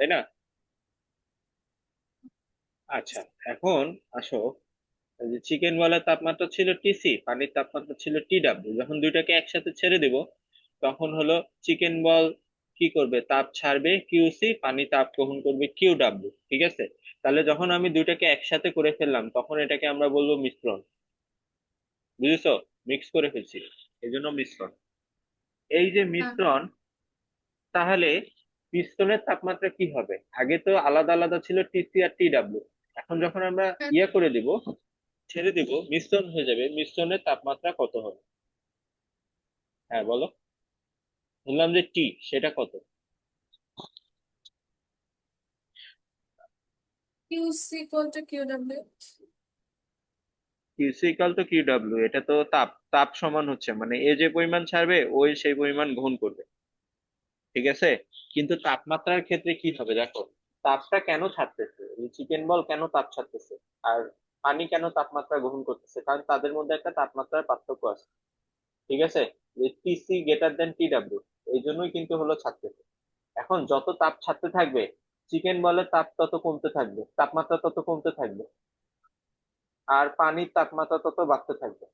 তাই না? আচ্ছা এখন আসো। যে চিকেন বলের তাপমাত্রা ছিল টিসি পানির তাপমাত্রা ছিল টিডাব্লিউ যখন দুইটাকে একসাথে ছেড়ে দিব তখন হলো চিকেন বল কি করবে? তাপ ছাড়বে কিউসি পানি তাপ গ্রহণ করবে কিউডাব্লিউ ঠিক আছে? তাহলে যখন আমি দুইটাকে একসাথে করে ফেললাম তখন এটাকে আমরা বলব মিশ্রণ। বুঝেছ? মিক্স করে ফেলছি এই জন্য মিশ্রণ। এই যে মিশ্রণ তাহলে পিস্তনের তাপমাত্রা কি হবে? আগে তো আলাদা আলাদা ছিল টিসি আর টিডাব্লিউ এখন যখন আমরা। ইয়ে করে দিব ছেড়ে দিব মিশ্রণ হয়ে যাবে মিশ্রণের তাপমাত্রা কত হবে? হ্যাঁ বলো। বললাম যে টি সেটা কত? Equal to QW. এটা তো তাপ তাপ সমান হচ্ছে। মানে এ যে পরিমাণ ছাড়বে ওই সেই পরিমাণ গ্রহণ করবে। ঠিক আছে? কিন্তু তাপমাত্রার ক্ষেত্রে কি হবে দেখো? তাপটা কেন ছাড়তেছে? চিকেন বল কেন তাপ ছাড়তেছে? আর পানি কেন তাপমাত্রা গ্রহণ করতেছে? কারণ তাদের মধ্যে একটা তাপমাত্রার পার্থক্য আছে। ঠিক আছে? টিসি গ্রেটার দেন টিডাব্লিউ এই জন্যই কিন্তু হলো ছাড়তেছে। এখন যত তাপ ছাড়তে থাকবে চিকেন বলের তাপ তত কমতে থাকবে, তাপমাত্রা তত কমতে থাকবে। আর পানির তাপমাত্রা তত বাড়তে থাকবে।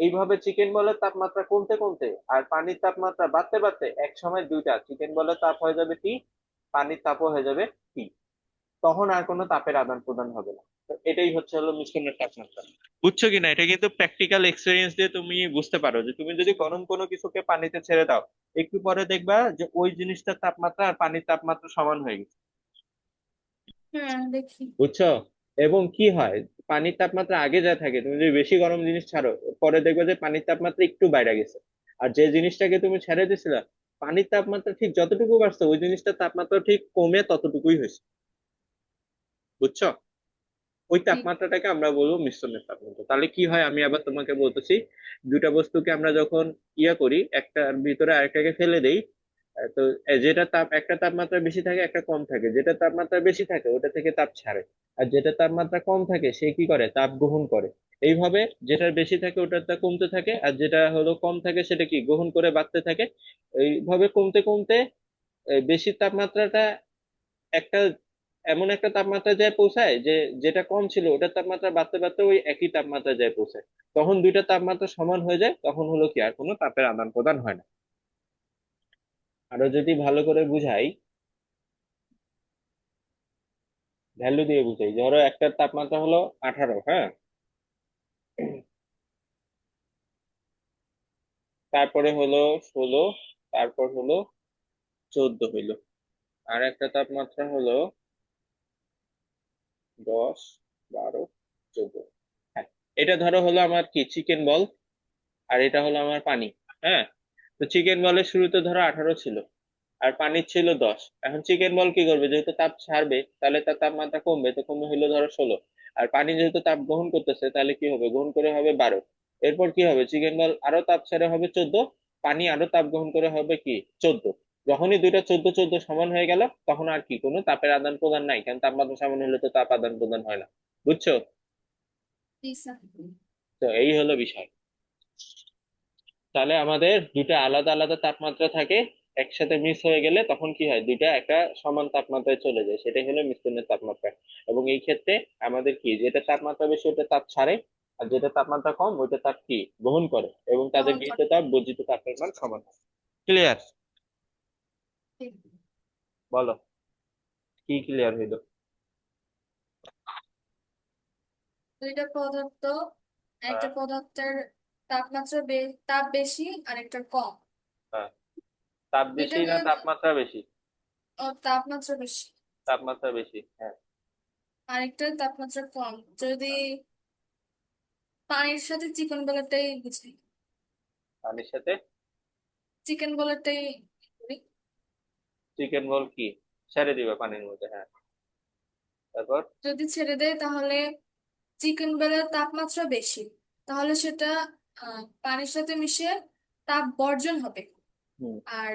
এইভাবে চিকেন বলের তাপমাত্রা কমতে কমতে আর পানির তাপমাত্রা বাড়তে বাড়তে এক সময় দুইটা চিকেন বলের তাপ হয়ে যাবে টি পানির তাপও হয়ে যাবে টি তখন আর কোনো তাপের আদান প্রদান হবে না। এটাই হচ্ছে হলো মিশ্রণের তাপমাত্রা। বুঝছ কিনা? এটা কিন্তু প্র্যাকটিক্যাল এক্সপিরিয়েন্স দিয়ে তুমি বুঝতে পারো যে তুমি যদি গরম কোনো কিছুকে পানিতে ছেড়ে দাও একটু পরে দেখবা যে ওই জিনিসটার তাপমাত্রা আর পানির তাপমাত্রা সমান হয়ে গেছে। হ্যাঁ দেখি বুঝছ? এবং কি হয়? পানির তাপমাত্রা আগে যা থাকে তুমি যদি বেশি গরম জিনিস ছাড়ো পরে দেখবে যে পানির তাপমাত্রা একটু বাইরে গেছে। আর যে জিনিসটাকে তুমি ছেড়ে দিছিলে পানির তাপমাত্রা ঠিক যতটুকু বাড়ছে ওই জিনিসটার তাপমাত্রা ঠিক কমে ততটুকুই হয়েছে। বুঝছ? ওই তাপমাত্রাটাকে আমরা বলব মিশ্রণের তাপমাত্রা। তাহলে কি হয়? আমি আবার তোমাকে বলতেছি দুটা বস্তুকে আমরা যখন ইয়া করি একটার ভিতরে আরেকটাকে ফেলে দেই তো যেটা তাপ, একটা তাপমাত্রা বেশি থাকে, একটা কম থাকে। যেটা তাপমাত্রা বেশি থাকে, ওটা থেকে তাপ ছাড়ে। আর যেটা তাপমাত্রা কম থাকে, সে কি করে? তাপ গ্রহণ করে। এইভাবে যেটা বেশি থাকে ওটাতে কমতে থাকে। আর যেটা হলো কম থাকে, সেটা কি? গ্রহণ করে বাড়তে থাকে। এইভাবে কমতে কমতে বেশি তাপমাত্রাটা একটা, এমন একটা তাপমাত্রা যায় পৌঁছায় যে, যেটা কম ছিল ওটার তাপমাত্রা বাড়তে বাড়তে ওই একই তাপমাত্রা যায় পৌঁছায়। তখন দুইটা তাপমাত্রা সমান হয়ে যায়, তখন হলো কি? আর কোনো তাপের আদান প্রদান হয় না। আরও যদি ভালো করে বুঝাই ভ্যালু দিয়ে বুঝাই, ধরো একটার তাপমাত্রা হলো আঠারো হ্যাঁ? তারপরে হলো ষোলো, তারপর হলো চোদ্দ হইল। আর একটা তাপমাত্রা হলো দশ, বারো, চোদ্দ হ্যাঁ। এটা ধরো হলো আমার কি, চিকেন বল, আর এটা হলো আমার পানি হ্যাঁ? তো চিকেন বলের শুরুতে ধরো আঠারো ছিল আর পানির ছিল দশ। এখন চিকেন বল কি করবে? যেহেতু তাপ ছাড়বে তাহলে তার তাপমাত্রা কমবে তো কমে হলো ধরো ষোলো। আর পানি যেহেতু তাপ গ্রহণ করতেছে তাহলে কি হবে? গ্রহণ করে হবে বারো। এরপর কি হবে? চিকেন বল আরও তাপ ছেড়ে হবে চোদ্দ পানি আরও তাপ গ্রহণ করে হবে কি? চোদ্দ। যখনই দুইটা চোদ্দ চোদ্দ সমান হয়ে গেল তখন আর কি? কোনো তাপের আদান প্রদান নাই কারণ তাপমাত্রা সমান হলে তো তাপ আদান প্রদান হয় না। বুঝছ? তো এই হলো বিষয়। তাহলে আমাদের দুটা আলাদা আলাদা তাপমাত্রা থাকে একসাথে মিস হয়ে গেলে তখন কি হয়? দুইটা একটা সমান তাপমাত্রায় চলে যায় সেটাই হলো মিশ্রণের তাপমাত্রা। এবং এই ক্ষেত্রে আমাদের কি যেটা তাপমাত্রা বেশি ওটা তাপ ছাড়ে আর যেটা তাপমাত্রা কম ওইটা তাপ কি? গ্রহণ করে এবং তাদের গৃহীত তাপ বর্জিত তাপের মান সমান। ক্লিয়ার বলো কি ক্লিয়ার হইল? দুইটা পদার্থ একটা পদার্থের তাপমাত্রা তাপ বেশি আর একটা কম। তাপ বেশি না তাপমাত্রা বেশি? ও তাপমাত্রা বেশি। তাপমাত্রা বেশি হ্যাঁ। আরেকটার তাপমাত্রা কম। যদি পানির সাথে চিকেন বলারটাই বুঝি। পানির সাথে? চিকেন বলারটাই করি। চিকেন বল কি? ছেড়ে দিবে পানির মধ্যে হ্যাঁ। তারপর? যদি ছেড়ে দেয় তাহলে চিকেন বেলার তাপমাত্রা বেশি। তাহলে সেটা পানির সাথে মিশে তাপ বর্জন হবে। আর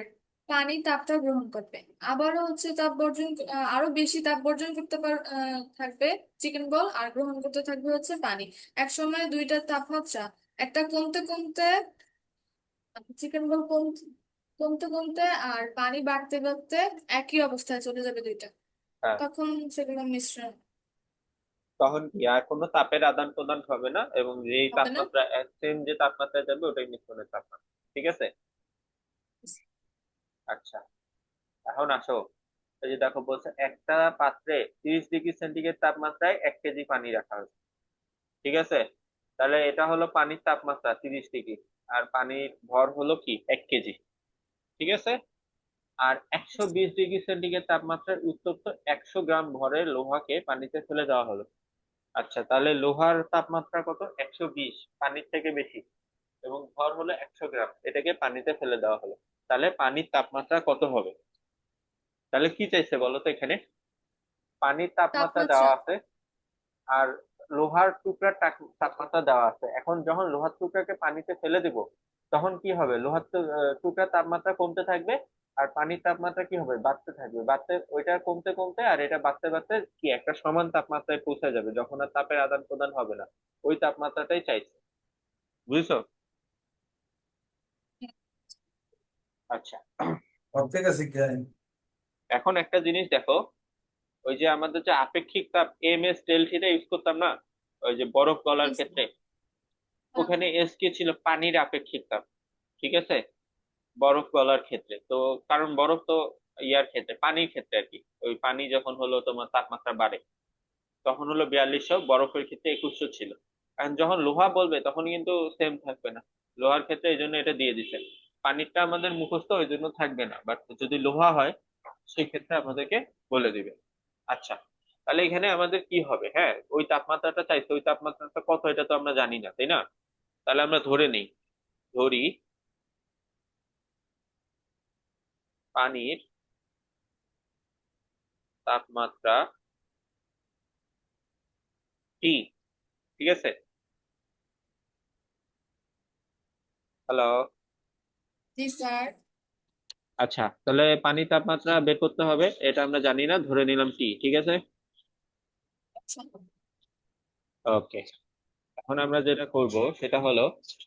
পানি তাপটা গ্রহণ করবে। আবারও হচ্ছে তাপ বর্জন আরও বেশি তাপ বর্জন করতে পার থাকবে চিকেন বল আর গ্রহণ করতে থাকবে হচ্ছে পানি। এক সময় দুইটা তাপমাত্রা একটা কমতে কমতে চিকেন বল কমতে কমতে কমতে আর পানি বাড়তে বাড়তে একই অবস্থায় চলে যাবে দুইটা। হ্যাঁ। তখন সেগুলো মিশ্রণ তখন কি আর কোনো তাপের আদান প্রদান হবে না এবং না? তাপমাত্রা সেম যে তাপমাত্রা যাবে ওটাই মিশ্রণের তাপমাত্রা ঠিক আছে? আচ্ছা এখন আসো। এই যে দেখো বলছে একটা পাত্রে তিরিশ ডিগ্রি সেন্টিগ্রেড তাপমাত্রায় এক কেজি পানি রাখা হয়েছে ঠিক আছে? তাহলে এটা হলো পানির তাপমাত্রা তিরিশ ডিগ্রি। আর পানির ভর হলো কি? এক কেজি ঠিক আছে? আর একশো বিশ ডিগ্রি সেন্টিগ্রেড তাপমাত্রায় উত্তপ্ত একশো গ্রাম ভরের লোহাকে পানিতে ফেলে দেওয়া হলো। আচ্ছা তাহলে লোহার তাপমাত্রা কত? একশো বিশ পানির থেকে বেশি। এবং ভর হলো একশো গ্রাম এটাকে পানিতে ফেলে দেওয়া হলো। তাহলে পানির তাপমাত্রা কত হবে? তাহলে কি চাইছে বলো তো এখানে? পানির তাপমাত্রা দেওয়া আছে আর লোহার টুকরার তাপমাত্রা দেওয়া আছে। এখন যখন লোহার টুকরাকে পানিতে ফেলে দিব তখন কি হবে? লোহার টুকরার তাপমাত্রা কমতে থাকবে আর পানির তাপমাত্রা কি হবে? বাড়তে থাকবে। বাড়তে ওইটা কমতে কমতে আর এটা বাড়তে বাড়তে কি একটা সমান তাপমাত্রায় পৌঁছে যাবে যখন আর তাপের আদান প্রদান হবে না। ওই তাপমাত্রাটাই চাইছে। বুঝছ? আচ্ছা। এখন একটা জিনিস দেখো ওই যে আমাদের যে আপেক্ষিক তাপ এম এস ডেলটিটা ইউজ করতাম না? ওই যে বরফ গলার ক্ষেত্রে। হ্যাঁ। ওখানে এস কে ছিল? পানির আপেক্ষিক তাপ। ঠিক আছে? বরফ গলার ক্ষেত্রে। তো কারণ বরফ তো ইয়ার ক্ষেত্রে, পানির ক্ষেত্রে আর কি। ওই পানি যখন হলো তোমার তাপমাত্রা বাড়ে, তখন হলো বিয়াল্লিশশো বরফের ক্ষেত্রে একুশশো ছিল। কারণ যখন লোহা বলবে তখন কিন্তু সেম থাকবে না। লোহার ক্ষেত্রে এই জন্য এটা দিয়ে দিছে। পানিরটা আমাদের মুখস্থ ওই জন্য থাকবে না। বাট যদি লোহা হয় সেই ক্ষেত্রে আমাদেরকে বলে দিবে। আচ্ছা তাহলে এখানে আমাদের কি হবে? হ্যাঁ ওই তাপমাত্রাটা চাইছে। ওই তাপমাত্রাটা কত? এটা তো আমরা জানি না, তাই না? তাহলে আমরা ধরে নিই। ধরি পানির তাপমাত্রা টি ঠিক আছে? হ্যালো জি স্যার। আচ্ছা তাহলে পানির তাপমাত্রা বের করতে হবে এটা আমরা জানি না ধরে নিলাম টি ঠিক আছে? আচ্ছা। ওকে এখন আমরা যেটা করব সেটা হলো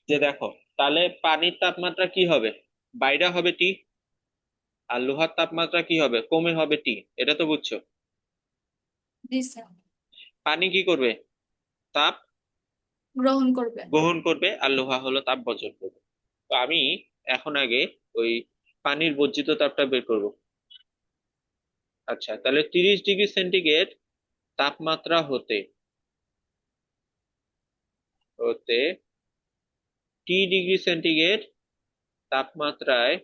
যে দেখো তাহলে পানির তাপমাত্রা কি হবে? বাইরে হবে টি আর লোহার তাপমাত্রা কি হবে? কমে হবে টি এটা তো বুঝছ? পানি কি করবে? তাপ গ্রহণ করবে। গ্রহণ করবে আর লোহা হলো তাপ বর্জন করবে। তো আমি এখন আগে ওই পানির বর্জিত তাপটা বের করব। আচ্ছা তাহলে তিরিশ ডিগ্রি সেন্টিগ্রেড তাপমাত্রা হতে হতে টি ডিগ্রি সেন্টিগ্রেড তাপমাত্রায়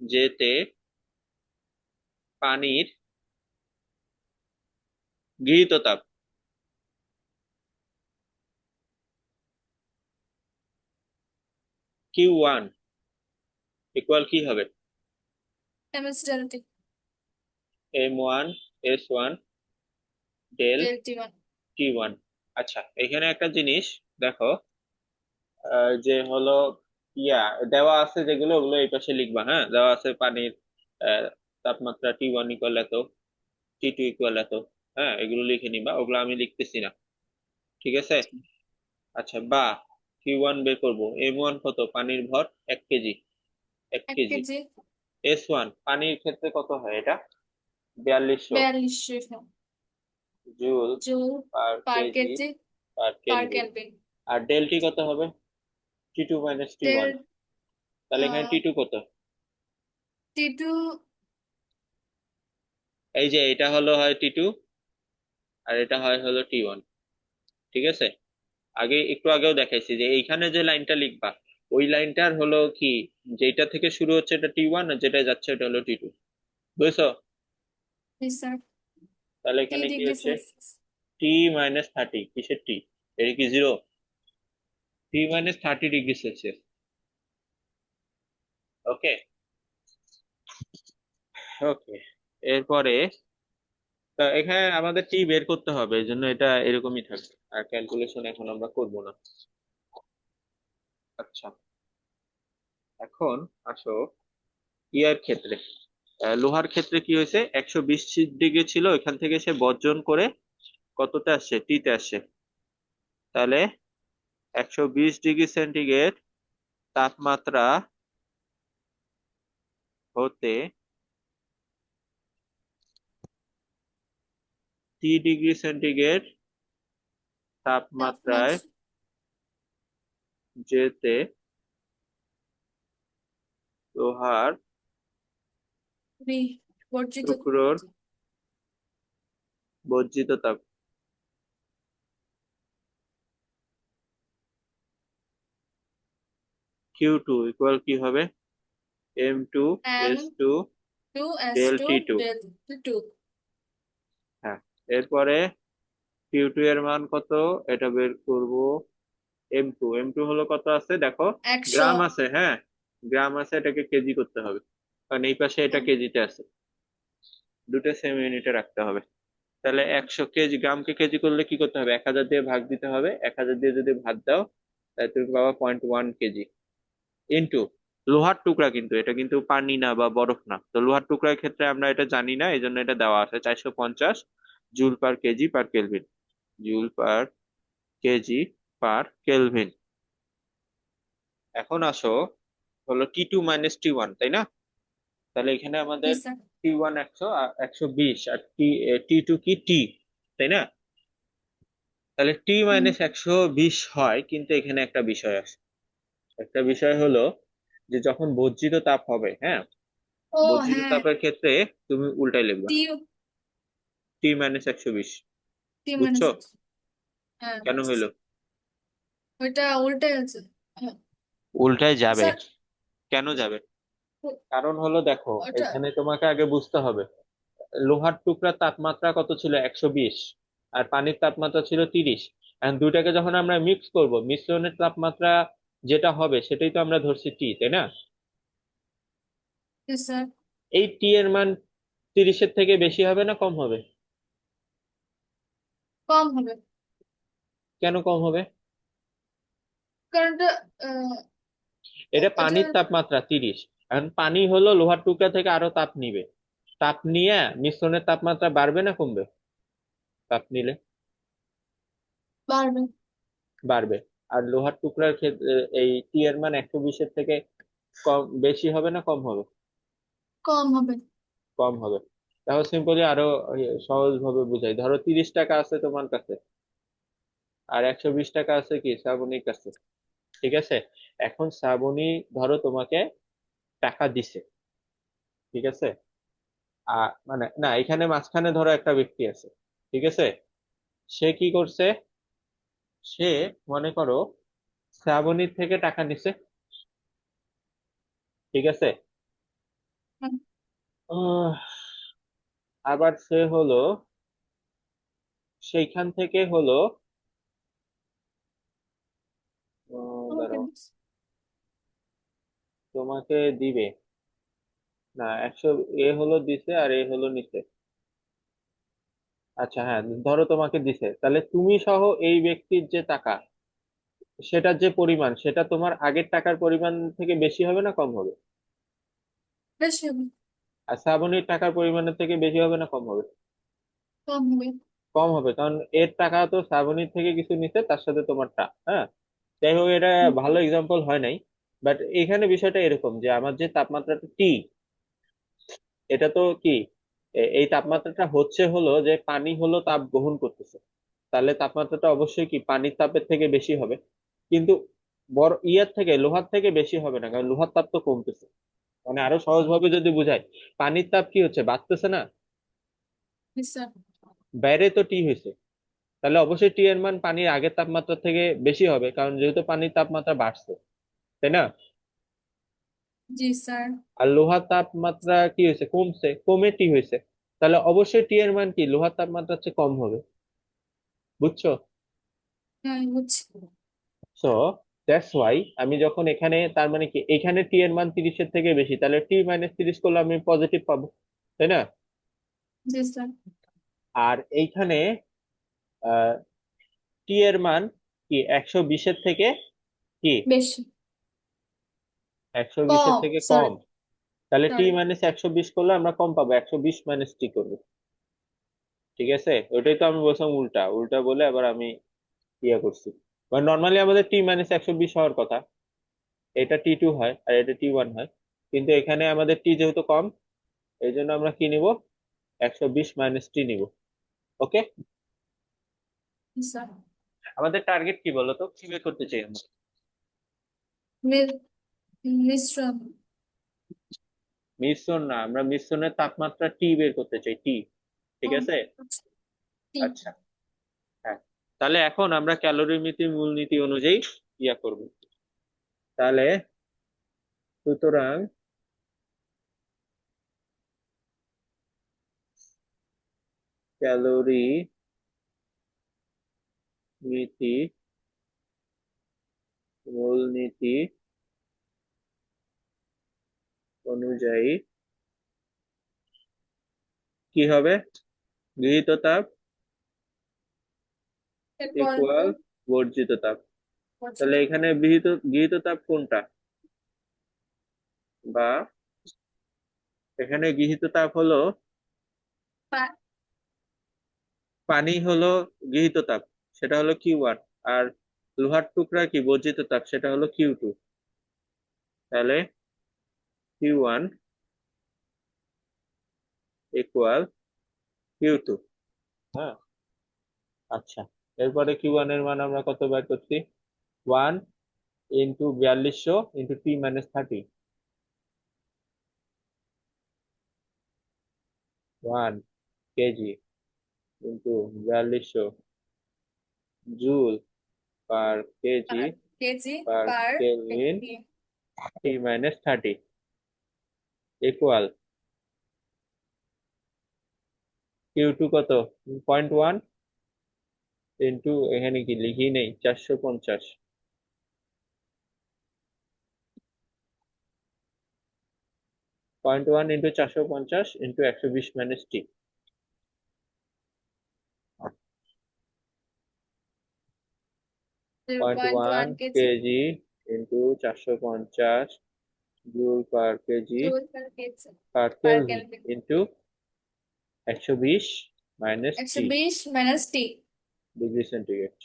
যেতে পানির গৃহীত তাপ কিউ ওয়ান ইকুয়াল কি হবে? MS del T M one S one del T one আচ্ছা এখানে একটা জিনিস দেখো যে হলো ইয়া দেওয়া আছে যেগুলো ওগুলো এই পাশে লিখবা হ্যাঁ? দেওয়া আছে পানির তাপমাত্রা টি ওয়ান ইকুয়াল এত টি টু ইকুয়াল এত হ্যাঁ? এগুলো লিখে নিবা ওগুলো আমি লিখতেছি না। ঠিক আছে? আচ্ছা। বা কিউ ওয়ান বের করব। এম ওয়ান কত? পানির ভর এক কেজি। এক কেজি। এস ওয়ান পানির ক্ষেত্রে কত হয় এটা? বিয়াল্লিশশো। Joule per KG per kelvin আর ডেলটি কত হবে? T two minus T one তাহলে এখানে টি টু কত? টি টু এই যে এটা হলো হয় টি টু আর এটা হয় হলো টি ওয়ান ঠিক আছে? আগে একটু আগেও দেখাইছি যে এইখানে যে লাইনটা লিখবা ওই লাইনটার হলো কি যেটা থেকে শুরু হচ্ছে এটা টি ওয়ান আর যেটা যাচ্ছে এটা হলো টি টু বুঝছ? স্যার তাহলে এখানে কি হচ্ছে? টি মাইনাস থার্টি কিসের টি এটা কি zero T minus thirty degree celsius okay okay এরপরে এখানে আমাদের টি বের করতে হবে, এই জন্য এটা এরকমই থাকবে। আর ক্যালকুলেশন এখন আমরা করব না। আচ্ছা। এখন আসো ইয়ার ক্ষেত্রে। লোহার ক্ষেত্রে কি হয়েছে? একশো বিশ ডিগ্রি ছিল, এখান থেকে সে বর্জন করে কততে আসছে? টিতে আসছে। তাহলে একশো বিশ ডিগ্রি সেন্টিগ্রেড তাপমাত্রা হতে টি ডিগ্রি সেন্টিগ্রেড তাপমাত্রায় যেতে লোহার টুকরোর বর্জিত তাপ কিউ টু ইকুয়াল কি হবে? M two S two del two T2 del two এরপরে কিউ টু এর মান কত? এটা বের করব এম টু এম টু হলো কত আছে? দেখো গ্রাম আছে হ্যাঁ? গ্রাম আছে এটাকে কেজি করতে হবে। কারণ এই পাশে এটা কেজিতে আছে। দুটো সেম ইউনিটে রাখতে হবে। তাহলে একশো কেজি গ্রামকে কেজি করলে কি করতে হবে? এক হাজার দিয়ে ভাগ দিতে হবে। এক হাজার দিয়ে যদি ভাগ দাও তাহলে তুমি পাবা পয়েন্ট ওয়ান কেজি। ইন্টু লোহার টুকরা কিন্তু এটা কিন্তু পানি না বা বরফ না। তো লোহার টুকরার ক্ষেত্রে আমরা এটা জানি না এই জন্য এটা দেওয়া আছে চারশো পঞ্চাশ joule per KG per kelvin. Joule per KG per kelvin. এখন আসো হলো T two minus T one তাই না? তাহলে এখানে আমাদের টি ওয়ান একশো একশো বিশ আর টি টি টু কি টি তাই না? তাহলে টি মাইনাস একশো বিশ হয় কিন্তু এখানে একটা বিষয় আছে একটা বিষয় হলো যে যখন বর্জিত তাপ হবে হ্যাঁ? ও বর্জিত হ্যাঁ তাপের ক্ষেত্রে তুমি উল্টাই লিখবা। টি টি মাইনাস একশো বিশ। টি বুঝছ? হ্যাঁ কেন হইল? ওইটা উল্টে আছে। হ্যাঁ। উল্টায় যাবে। স্যার কেন যাবে? কারণ হলো দেখো ওটা- এখানে তোমাকে আগে বুঝতে হবে। লোহার টুকরার তাপমাত্রা কত ছিল? একশো বিশ। আর পানির তাপমাত্রা ছিল তিরিশ। এখন দুইটাকে যখন আমরা মিক্স করব মিশ্রণের তাপমাত্রা যেটা হবে সেটাই তো আমরা ধরছি টি তাই না? স্যার এই টি এর মান তিরিশের থেকে বেশি হবে না কম হবে? কম হবে। কেন কম হবে? কারণ এটা- পানির তাপমাত্রা তিরিশ। এখন পানি হলো লোহার টুকরা থেকে আরও তাপ নিবে। তাপ নিয়ে মিশ্রণের তাপমাত্রা বাড়বে না কমবে? তাপ নিলে? বাড়বে। বাড়বে। আর লোহার টুকরার ক্ষেত্রে এই টি এর মান একশো বিশের থেকে কম বেশি হবে না কম হবে? কম হবে। কম হবে। তাহলে সিম্পলি আরও সহজ ভাবে বুঝাই। ধরো তিরিশ টাকা আছে তোমার কাছে। আর একশো বিশ টাকা আছে কি? শ্রাবণীর কাছে। ঠিক আছে? এখন শ্রাবণী ধরো তোমাকে টাকা দিছে। ঠিক আছে? আর মানে না এখানে মাঝখানে ধরো একটা ব্যক্তি আছে। ঠিক আছে? সে কি করছে? সে মনে করো শ্রাবণীর থেকে টাকা নিছে। ঠিক আছে? হুম। আহ, আবার সে হলো সেইখান থেকে হলো দাঁড়াও। তোমাকে দিবে। না একশো এ হলো দিছে আর এ হলো নিছে। আচ্ছা হ্যাঁ ধরো তোমাকে দিছে। তাহলে তুমি সহ এই ব্যক্তির যে টাকা সেটার যে পরিমাণ সেটা তোমার আগের টাকার পরিমাণ থেকে বেশি হবে না কম হবে? বেশি হবে। আর শ্রাবণীর টাকার পরিমাণের থেকে বেশি হবে না কম হবে? কম হবে। কম হবে কারণ এর টাকা তো শ্রাবণীর থেকে কিছু নিছে তার সাথে তোমারটা হ্যাঁ? যাই হোক এটা ভালো এক্সাম্পল হয় নাই বাট এখানে বিষয়টা এরকম যে আমার যে তাপমাত্রাটা টি এটা তো কি? এই তাপমাত্রাটা হচ্ছে হলো যে পানি হলো তাপ গ্রহণ করতেছে। তাহলে তাপমাত্রাটা অবশ্যই কি পানির তাপের থেকে বেশি হবে? কিন্তু বড় ইয়ার থেকে, লোহার থেকে বেশি হবে না, কারণ লোহার তাপ তো কমতেছে। মানে আরও সহজভাবে যদি বুঝাই, পানির তাপ কি হচ্ছে? বাড়তেছে না? বাইরে তো টি হয়েছে। তাহলে অবশ্যই টি এর মান পানির আগের তাপমাত্রা থেকে বেশি হবে, কারণ যেহেতু পানির তাপমাত্রা বাড়ছে, তাই না? জি স্যার। আর লোহার তাপমাত্রা কি হয়েছে? কমছে কমে টি হয়েছে। তাহলে অবশ্যই টি এর মান কি? লোহার তাপমাত্রা চেয়ে কম হবে। বুঝছ? হ্যাঁ বুঝছি। সো দ্যাটস ওয়াই আমি যখন এখানে তার মানে কি? এখানে টি এর মান তিরিশের থেকে বেশি তাহলে টি মাইনাস তিরিশ করলে আমি পজিটিভ পাবো তাই না? জি স্যার। আর এইখানে টি এর মান কি? একশো বিশের থেকে কি? বেশি। একশো বিশের কম, থেকে sorry. কম। তাহলে টি Sorry. মাইনাস একশো বিশ করলে আমরা কম পাবো একশো বিশ মাইনাস টি করব। ঠিক আছে? ওইটাই তো আমি বলছিলাম উল্টা। উল্টা বলে আবার আমি ইয়ে করছি। নর্মালি আমাদের টি মাইনাস একশো বিশ হওয়ার কথা। এটা টি টু হয় আর এটা টি ওয়ান হয়। কিন্তু এখানে আমাদের টি যেহেতু কম এই জন্য আমরা কি নিব? একশো বিশ মাইনাস টি নিব। ওকে? স্যার আমাদের টার্গেট কি বলতো? কি বের করতে চাই আমরা? মিশ্রণ। মিশ্রণ না আমরা মিশ্রণের তাপমাত্রা টি বের করতে চাই টি ঠিক আছে? আচ্ছা, আচ্ছা হ্যাঁ তাহলে এখন আমরা ক্যালোরিমিতি মূলনীতি অনুযায়ী ইয়া করব। তাহলে সুতরাং ক্যালোরি মিতি মূলনীতি অনুযায়ী কি হবে? গৃহীত তাপ ইকুয়াল বর্জিত তাপ। তাহলে এখানে গৃহীত গৃহীত তাপ কোনটা? বা এখানে গৃহীত তাপ হলো পানি হলো গৃহীত তাপ। সেটা হলো কিউ ওয়ান আর লোহার টুকরা কি? বর্জিত তাপ। সেটা হলো কিউ টু তাহলে Q one equal Q two হ্যাঁ। আচ্ছা এরপরে কিউ ওয়ানের মান আমরা কত বের করছি? ওয়ান ইন্টু বিয়াল্লিশশো into T minus thirty one KG into বিয়াল্লিশশো joule per KG per kelvin T minus thirty equal Q two কত? পয়েন্ট ওয়ান ইন্টু এখানে কি লিখি নেই? চারশো পঞ্চাশ। পয়েন্ট ওয়ান ইন্টু চারশো পঞ্চাশ ইন্টু একশো বিশ minus T point one KG into চারশো পঞ্চাশ joule per KG per kelvin. Into একশো বিশ মাইনাস একশো বিশ মাইনাস টি ডিগ্রি সেন্টিগ্রেড।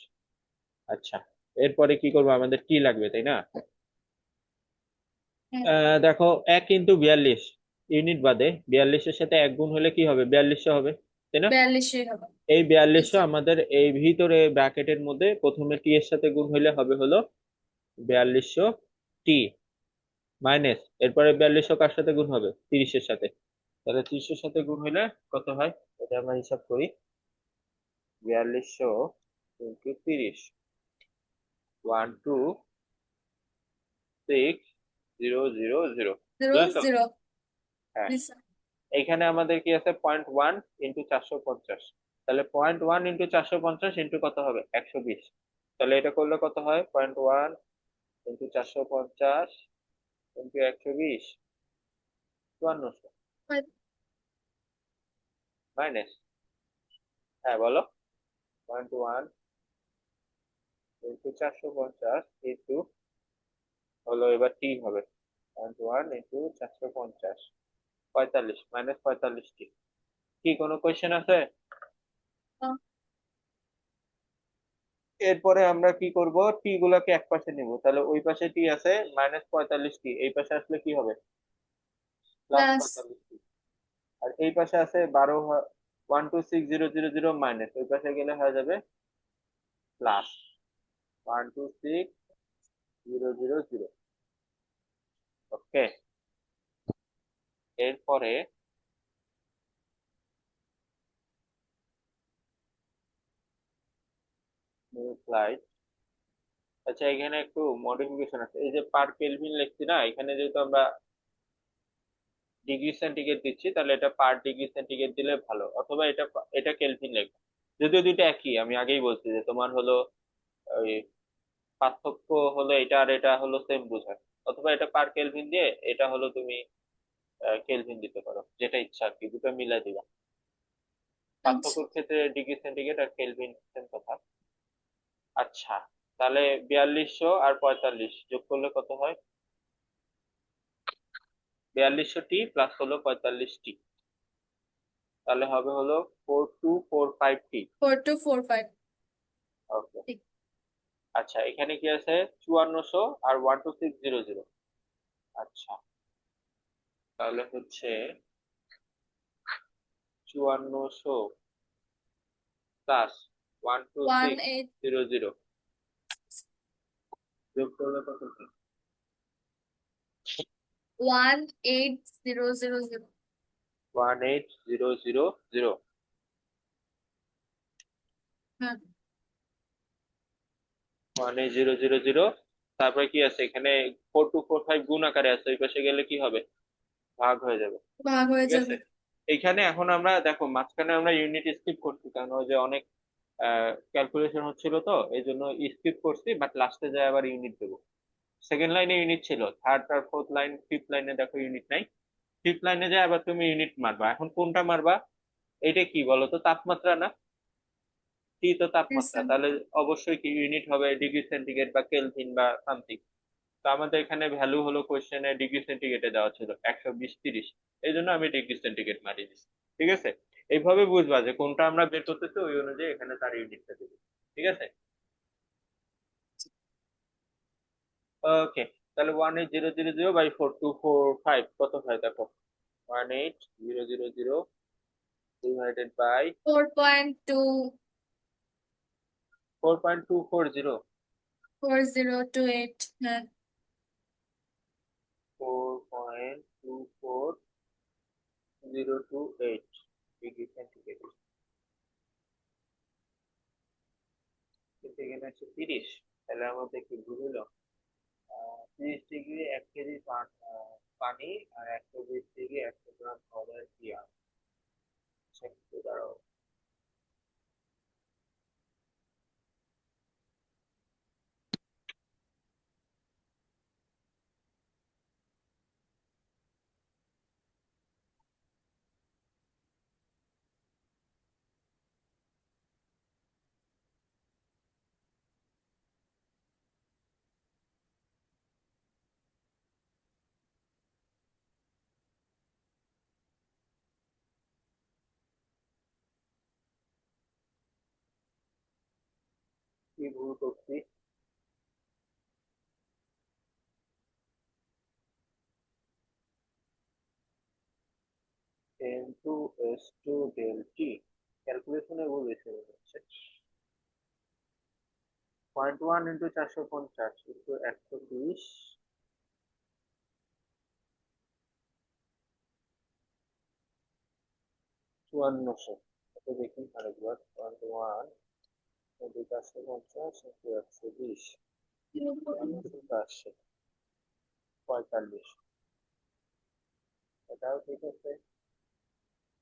আচ্ছা এরপরে কি করব? আমাদের টি লাগবে তাই না? হ্যাঁ। দেখো এক ইন্টু বিয়াল্লিশ ইউনিট বাদে বিয়াল্লিশের সাথে এক গুণ হলে কি হবে? বিয়াল্লিশশো হবে তাই না? হবে। এই বিয়াল্লিশশো আমাদের এই ভিতরে ব্র্যাকেটের মধ্যে প্রথমে টি এর সাথে গুণ হইলে হবে হলো বিয়াল্লিশশো টি মাইনাস এরপরে বিয়াল্লিশশো কার সাথে গুণ হবে? তিরিশের সাথে। তাহলে তিরিশের সাথে গুণ হইলে কত হয়? এটা আমরা হিসাব করি। বিয়াল্লিশশো ইন্টু তিরিশ। One two six zero zero zero. Zero হ্যাঁ। এইখানে আমাদের কি আছে? পয়েন্ট ওয়ান ইন্টু চারশো পঞ্চাশ। তাহলে পয়েন্ট ওয়ান ইন্টু চারশো পঞ্চাশ ইন্টু কত হবে? একশো বিশ। তাহলে এটা করলে কত হয়? পয়েন্ট ওয়ান ইন্টু চারশো পঞ্চাশ একশো বিশ চুয়ান্নশো মাইনাস হ্যাঁ বলো পয়েন্ট ওয়ান ইন্টু চারশো পঞ্চাশ ইন্টু হলো এবার টি হবে পয়েন্ট ওয়ান ইন্টু চারশো পঞ্চাশ পঁয়তাল্লিশ মাইনাস পঁয়তাল্লিশ টি কি কোনো কোয়েশ্চেন আছে। এরপরে আমরা কি করব? টি গুলাকে এক পাশে নিব। তাহলে ওই পাশে টি আছে মাইনাস পঁয়তাল্লিশ টি এই পাশে আসলে কি হবে? আর এই পাশে আছে বারো one two six zero zero zero minus ওই পাশে গেলে হয়ে যাবে plus one two six zero zero zero okay এরপরে নিউ স্লাইড আচ্ছা এখানে একটু মডিফিকেশন আছে। এই যে পার কেলভিন লিখছি না এখানে যেহেতু আমরা ডিগ্রি সেন্টিগ্রেড দিচ্ছি তাহলে এটা পার ডিগ্রি সেন্টিগ্রেড দিলে ভালো। অথবা এটা এটা কেলভিন লিখব যদিও দুইটা একই আমি আগেই বলছি যে তোমার হলো ওই পার্থক্য হলো এটা আর এটা হলো সেম বোঝায়। অথবা এটা পার কেলভিন দিয়ে এটা হলো তুমি কেলভিন দিতে পারো যেটা ইচ্ছা আর কি দুটো মিলাই দিবা। পার্থক্যের ক্ষেত্রে ডিগ্রি সেন্টিগ্রেড আর কেলভিন সেম কথা। আচ্ছা তাহলে বিয়াল্লিশশো আর পঁয়তাল্লিশ যোগ করলে কত হয়? বিয়াল্লিশশো টি প্লাস হলো পঁয়তাল্লিশ টি। তাহলে হবে হলো four two four five T. Four two four five okay আচ্ছা এখানে কি আছে? চুয়ান্নশো আর one two six zero zero আচ্ছা। তাহলে হচ্ছে চুয়ান্নশো plus one two six eight zero zero যোগ করলে কত one eight zero zero zero one eight zero zero zero one eight zero zero zero তারপরে কি আছে? এখানে ফোর টু ফোর ফাইভ গুণ আকারে আছে ওই পাশে গেলে কি হবে? ভাগ হয়ে যাবে। ভাগ হয়ে যাবে আছে? এখন আমরা দেখো মাঝখানে আমরা ইউনিট স্কিপ করছি কারণ ওই যে অনেক ক্যালকুলেশন হচ্ছিল তো এই জন্য স্কিপ করছি বাট লাস্টে যায় আবার ইউনিট দেবো। সেকেন্ড লাইনে ইউনিট ছিল থার্ড আর ফোর্থ লাইন ফিফথ লাইনে দেখো ইউনিট নাই। ফিফথ লাইনে যায় আবার তুমি ইউনিট মারবা। এখন কোনটা মারবা? এটা কি বলো তো তাপমাত্রা না? টি তো তাপমাত্রা? তাহলে অবশ্যই কি ইউনিট হবে ডিগ্রি সেন্টিগ্রেড বা কেলভিন বা সামথিং তো আমাদের এখানে ভ্যালু হলো কোশ্চেনে ডিগ্রি সেন্টিগ্রেডে দেওয়া ছিল একশো বিশ তিরিশ। এই জন্য আমি ডিগ্রি সেন্টিগ্রেড মারিয়ে দিচ্ছি ঠিক আছে? এইভাবে বুঝবা যে কোনটা আমরা বের করতেছি ওই অনুযায়ী এখানে তার ইউনিটটা দেবো ঠিক আছে? ওকে তাহলে one eight zero zero zero by four two four five কত হয় দেখো? One eight zero zero zero divided by four point two four point two four zero four zero two eight হ্যাঁ four point two four zero two eight কিন্তু এখানে হচ্ছে তিরিশ তাহলে আমাদের কি ভুল হলো তিরিশ ডিগ্রি এক কেজি পানি আর একশো বিশ ডিগ্রি একশো গ্রাম কি আছে সেক্ষেত্রে দাঁড়াও কি ভুল করছি। Ten two S two del T ক্যালকুলেশনে ভুল এসে যাচ্ছে পয়েন্ট ওয়ান ইন্টু চারশো পঞ্চাশ ইন্টু একশো বিশ। চুয়ান্নশো। দেখি আরেকবার। পয়েন্ট ওয়ান ইন্টু পঞ্চাশ ইন্টু একশো বিশ পঁয়তাল্লিশ এটাও ঠিক আছে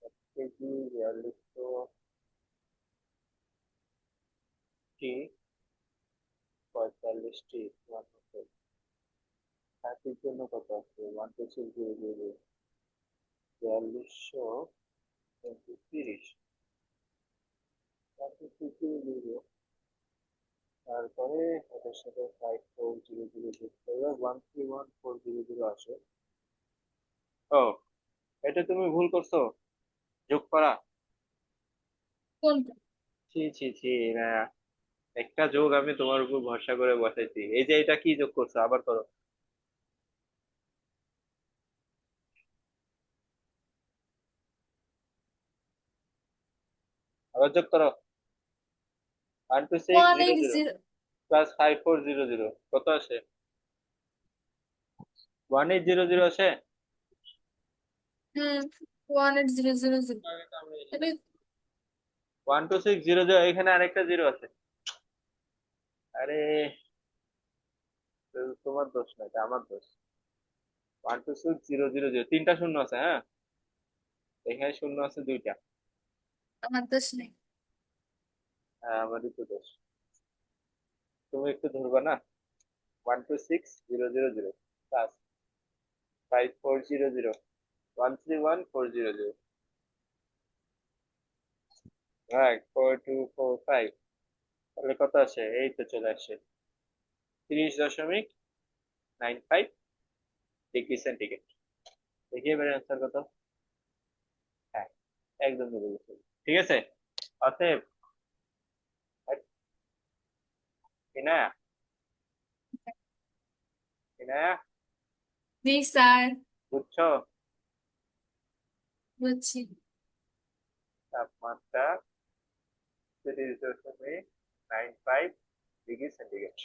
এক কেজি বিয়াল্লিশশো টি পঁয়তাল্লিশ টি চুয়ান্নশো থার্টির জন্য কত আছে one two six zero zero বিয়াল্লিশশো তিরিশ জিরো জিরো তারপরে এটার সাথে ফাইভ ফোর জিরো জিরো যোগ করলে one three one four zero zero আসে। ও এটা তুমি ভুল করছ? যোগ করা কোনটা? ছি ছি ছি না। একটা যোগ আমি তোমার উপর ভরসা করে বসাইছি। এই যে এটা কি যোগ করছ? আবার করো। আবার যোগ করো। One two six one zero eight zero zero plus five four zero zero কত আসে? ওয়ান এইট জিরো জিরো আসে? হুম one eight zero zero zero এটা one two six zero zero এখানে আরেকটা জিরো আছে। আরে তোমার দোষ না এটা আমার দোষ। One two six zero zero zero তিনটা শূন্য আছে হ্যাঁ? এখানে শূন্য আছে দুইটা। আমার দোষ নেই। হ্যাঁ আমারই তো দোষ তুমি একটু ধরবা না? One two six zero zero zero. Plus five four zero zero. One three one four zero zero. হ্যাঁ ফোর টু ফোর ফাইভ। তাহলে কত আসে? এই তো চলে আসছে তিরিশ দশমিক নাইন ফাইভ ডিগ্রি সেন্টিগ্রেড। দেখি এবার অ্যান্সার কত? হ্যাঁ একদম ঠিক আছে? অতএব বিনা ইনায়া জি স্যার বুঝছ বুঝছি তাপমাত্রা তিরিশ দশমিক nine five degree centigrade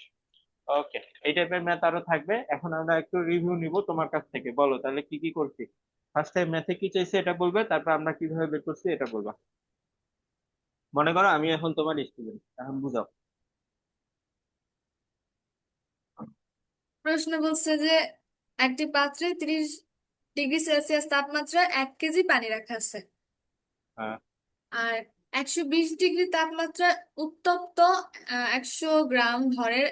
okay এই টাইপের ম্যাথ আরও থাকবে। এখন আমরা একটু রিভিউ নিব তোমার কাছ থেকে। বলো তাহলে কি কি করছি? ফার্স্ট টাইম ম্যাথে কি চাইছে এটা বলবে তারপর আমরা কীভাবে বের করছি এটা বলবা। মনে করো আমি এখন তোমার স্টুডেন্ট এখন বুঝাও। প্রশ্ন বলছে যে একটি পাত্রে তিরিশ ডিগ্রি সেলসিয়াস তাপমাত্রা এক কেজি পানি রাখা আছে। হ্যাঁ। আর একশো বিশ ডিগ্রি তাপমাত্রা উত্তপ্ত একশো গ্রাম ভরের